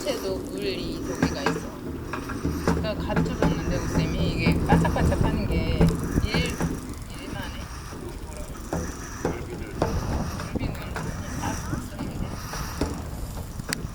밑에도 물이 여기가 있어. 그러니까 가루 줄 없는데 쌤이 이게 반짝반짝